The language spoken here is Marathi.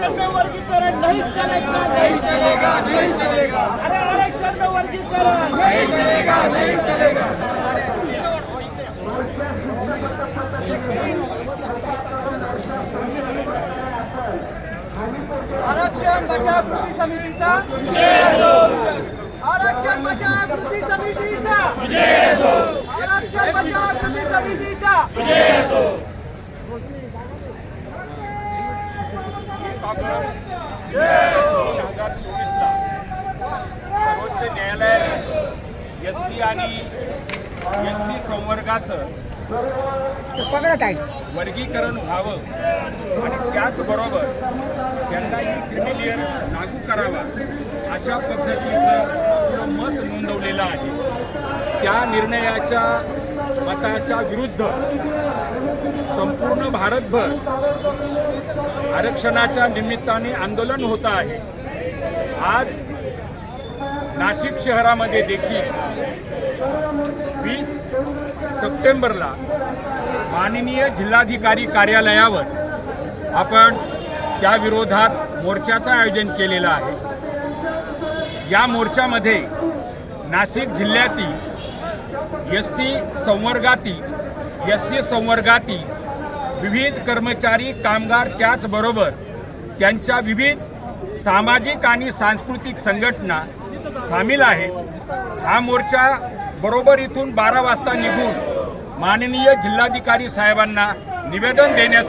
आरक्षण में वर्गीकरण नहीं चलेगा नहीं चलेगा नहीं चलेगा। अरे आरक्षण में वर्गीकरण। नहीं चलेगा नहीं चलेगा। आरक्षण बचाव कृती समितीचा? आरक्षण बचाव कृती समितीचा? आरक्षण बचाव कृती समितीचा? दोन हजार चोवीसला सर्वोच्च न्यायालयाने एस टी आणि एस टी संवर्गाचं वर्गीकरण व्हावं आणि त्याचबरोबर त्यांनाही क्रिमिलियर लागू करावा अशा पद्धतीचं मत नोंदवलेलं आहे. त्या निर्णयाच्या मताच्या विरुद्ध संपूर्ण भारतभर आरक्षणाच्या निमित्ताने आंदोलन होत आहे. आज नाशिक शहरामध्ये देखील वीस सप्टेंबरला माननीय जिल्हाधिकारी कार्यालयावर आपण त्या विरोधात मोर्चाचं आयोजन केलेलं आहे. या मोर्चामध्ये नाशिक जिल्ह्यातील एस टी संवर्गातील एस सी संवर्गातील विविध कर्मचारी कामगार त्याचबरोबर त्यांच्या विविध सामाजिक आणि सांस्कृतिक संघटना सामील आहेत. हा मोर्चा बरोबर इथून बारा वाजता निघून माननीय जिल्हाधिकारी साहेबांना निवेदन देण्यास